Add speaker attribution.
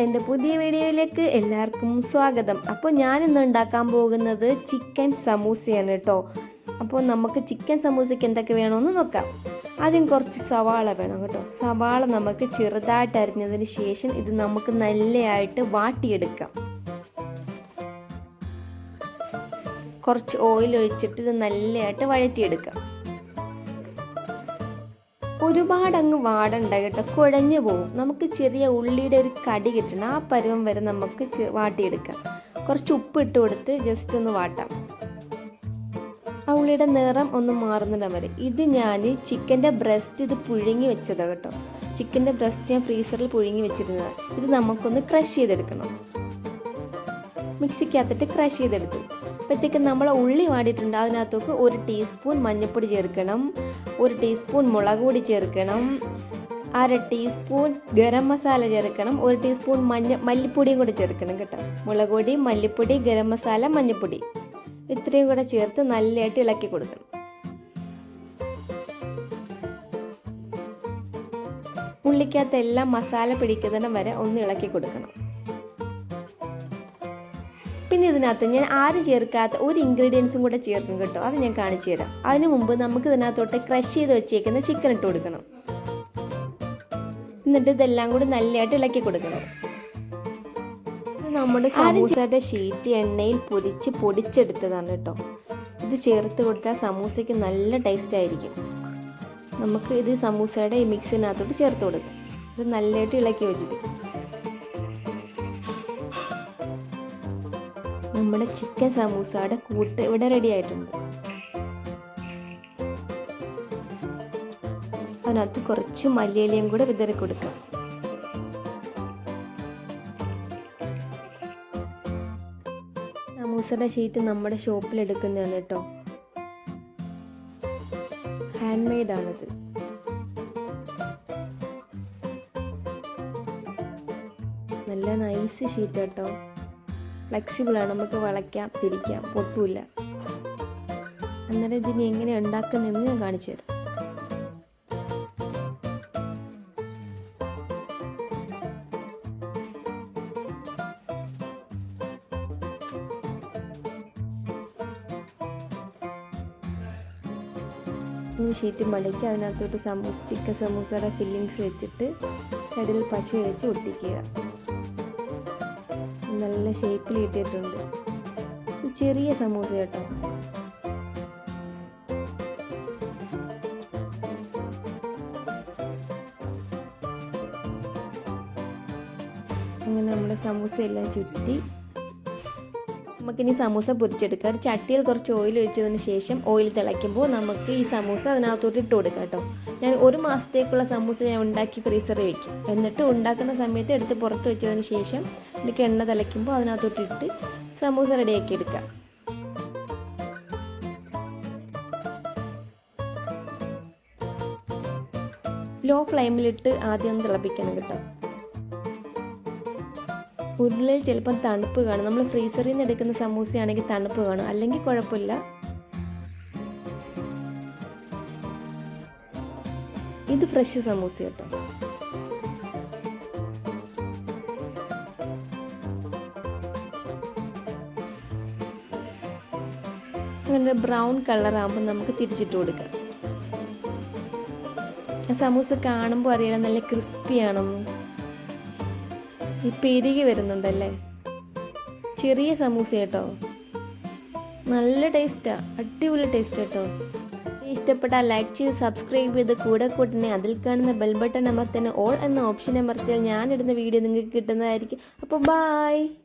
Speaker 1: എന്റെ പുതിയ വീഡിയോയിലേക്ക് എല്ലാവർക്കും സ്വാഗതം. അപ്പോൾ ഞാൻ ഇന്ന് ഉണ്ടാക്കാൻ പോകുന്നത് ചിക്കൻ സമൂസയാണ് കേട്ടോ. അപ്പോൾ നമുക്ക് ചിക്കൻ സമൂസയ്ക്ക് എന്തൊക്കെ വേണമെന്ന് നോക്കാം. ആദ്യം കുറച്ച് സവാള വേണം കേട്ടോ. സവാള നമുക്ക് ചെറുതായിട്ട് അരിഞ്ഞതിന് ശേഷം ഇത് നമുക്ക് നല്ലതായിട്ട് വാട്ടിയെടുക്കാം. കുറച്ച് ഓയിൽ ഒഴിച്ചിട്ട് ഇത് നല്ലയായിട്ട് വഴറ്റിയെടുക്കാം. ഒരുപാട് അങ്ങ് വാടണ്ട കേട്ടോ. കുഴഞ്ഞു പോകും നമുക്ക് ചെറിയ ഉള്ളിയുടെ ഒരു കടി കിട്ടണം. ആ പരുവം വരെ നമുക്ക് വാട്ടിയെടുക്കാം. കുറച്ച് ഉപ്പ് ഇട്ട് കൊടുത്ത് ജസ്റ്റ് ഒന്ന് വാട്ടാം. ആ ഉള്ളിയുടെ നിറം ഒന്ന് മാറുന്നിടം വരെ. ഇത് ഞാൻ ചിക്കന്റെ ബ്രസ്റ്റ് ഇത് പുഴുങ്ങി വെച്ചതാണ് കേട്ടോ. ചിക്കന്റെ ബ്രസ്റ്റ് ഞാൻ ഫ്രീസറിൽ പുഴുങ്ങി വെച്ചിരുന്നതാണ് ഇത് നമുക്കൊന്ന് ക്രഷ് ചെയ്തെടുക്കണം. മിക്സിക്കകത്തിട്ട് ക്രഷ് ചെയ്തെടുത്തു. അപ്പോഴത്തേക്ക് നമ്മൾ ഉള്ളി വാടിയിട്ടുണ്ട്. അതിനകത്തേക്ക് ഒരു ടീസ്പൂൺ മഞ്ഞൾപ്പൊടി ചേർക്കണം. ഒരു ടീസ്പൂൺ മുളക് പൊടി ചേർക്കണം. അര ടീസ്പൂൺ ഗരം മസാല ചേർക്കണം. ഒരു ടീസ്പൂൺ മഞ്ഞ മല്ലിപ്പൊടിയും കൂടെ ചേർക്കണം കേട്ടോ. മുളക് പൊടി മല്ലിപ്പൊടി ഗരം മസാല മഞ്ഞൾപ്പൊടി ഇത്രയും കൂടെ ചേർത്ത് നല്ലതായിട്ട് ഇളക്കി കൊടുക്കണം. ഉള്ളിക്കകത്ത് എല്ലാം മസാല പിടിക്കുന്നതിനും വരെ ഒന്ന് ഇളക്കി കൊടുക്കണം. പിന്നെ ഇതിനകത്ത് ഞാൻ ആരും ചേർക്കാത്ത ഒരു ഇൻഗ്രീഡിയൻസും കൂടെ ചേർക്കും കേട്ടോ. അത് ഞാൻ കാണിച്ചു തരാം. അതിനു മുമ്പ് നമുക്ക് ഇതിനകത്തോട്ട് ക്രഷ് ചെയ്ത് വെച്ചേക്കുന്ന ചിക്കൻ ഇട്ട് കൊടുക്കണം. എന്നിട്ട് ഇതെല്ലാം കൂടി നല്ലതായിട്ട് ഇളക്കി കൊടുക്കണം. നമ്മുടെ സമൂസയുടെ ഷീറ്റ് എണ്ണയിൽ പൊരിച്ച് പൊടിച്ചെടുത്തതാണ് കേട്ടോ. ഇത് ചേർത്ത് കൊടുത്താൽ സമൂസയ്ക്ക് നല്ല ടേസ്റ്റ് ആയിരിക്കും. നമുക്ക് ഇത് സമൂസയുടെ മിക്സിനകത്തോട്ട് ചേർത്ത് കൊടുക്കാം. ഇത് നല്ലതായിട്ട് ഇളക്കി യോജിപ്പിക്കും. നമ്മുടെ ചിക്കൻ സമൂസയുടെ കൂട്ട് ഇവിടെ റെഡി ആയിട്ടുണ്ട്. അതിനകത്ത് കുറച്ച് മല്ലിയിലയും കൂടെ വിതറി കൊടുക്കാം. സമൂസയുടെ ഷീറ്റ് നമ്മുടെ ഷോപ്പിൽ എടുക്കുന്നതാണ് കേട്ടോ. ഹാൻഡ് മെയ്ഡ് ആണിത്. നല്ല നൈസ് ഷീറ്റ് കേട്ടോ. ഫ്ലെക്സിബിളാണ് നമുക്ക് വളയ്ക്കാം തിരിക്കാം പൊട്ടില്ല അന്നേരം ഇതിന് എങ്ങനെ ഉണ്ടാക്കുന്നതെന്ന് ഞാൻ കാണിച്ചു തരാം. ഷീറ്റ് മടക്കി അതിനകത്തോട്ട് സമൂസ ചിക്കൻ സമൂസയുടെ ഫില്ലിങ്സ് വെച്ചിട്ട് സൈഡിൽ പശ വെച്ച് ഒട്ടിക്കുക. നല്ല ഷേപ്പിൽ ഇട്ടിട്ടുണ്ട് ഇത് ചെറിയ സമൂസ കേട്ടോ. അങ്ങനെ നമ്മുടെ സമൂസ എല്ലാം ചുറ്റി നമുക്കിനി സമൂസ പൊരിച്ചെടുക്കാം ഒരു ചട്ടിയിൽ കുറച്ച് ഓയിൽ ഒഴിച്ചതിന് ശേഷം ഓയിൽ തിളയ്ക്കുമ്പോൾ നമുക്ക് ഈ സമൂസ അതിനകത്തോട്ട് ഇട്ട് കൊടുക്കാം കേട്ടോ. ഞാൻ ഒരു മാസത്തേക്കുള്ള സമൂസ ഞാൻ ഉണ്ടാക്കി ഫ്രീസറിൽ വെക്കും. എന്നിട്ട് ഉണ്ടാക്കുന്ന സമയത്ത് എടുത്ത് പുറത്ത് വെച്ചതിന് ശേഷം എനിക്ക് എണ്ണ തിളയ്ക്കുമ്പോൾ അതിനകത്തോട്ട് ഇട്ട് സമൂസ റെഡിയാക്കി എടുക്കാം ലോ ഫ്ലെയിമിലിട്ട് ആദ്യം തിളപ്പിക്കണം കേട്ടോ. ഉരുളിൽ ചിലപ്പം തണുപ്പ് കാണും. നമ്മൾ ഫ്രീസറിൽ നിന്ന് എടുക്കുന്ന സമൂസയാണെങ്കിൽ തണുപ്പ് കാണും. അല്ലെങ്കിൽ കുഴപ്പമില്ല. ഇത് ഫ്രഷ് സമൂസ കേട്ടോ. അങ്ങനെ ബ്രൗൺ കളർ ആകുമ്പോൾ നമുക്ക് തിരിച്ചിട്ട് കൊടുക്കാം. സമൂസ കാണുമ്പോൾ അറിയാം നല്ല ക്രിസ്പി ആണെന്ന്. ഈ പെരുകി വരുന്നുണ്ടല്ലേ? ചെറിയ സമൂസ കേട്ടോ. നല്ല ടേസ്റ്റാ. അടിപൊളി ടേസ്റ്റ് കേട്ടോ. ഇഷ്ടപ്പെട്ടാൽ ലൈക്ക് ചെയ്ത് സബ്സ്ക്രൈബ് ചെയ്ത് കൂടെ കൂട്ടിനെ അതിൽ കാണുന്ന ബെൽ ബട്ടൺ അമർത്തിന് ഓൾ എന്ന ഓപ്ഷൻ അമർത്തിയാൽ ഞാനിടുന്ന വീഡിയോ നിങ്ങൾക്ക് കിട്ടുന്നതായിരിക്കും. അപ്പോൾ ബായ്.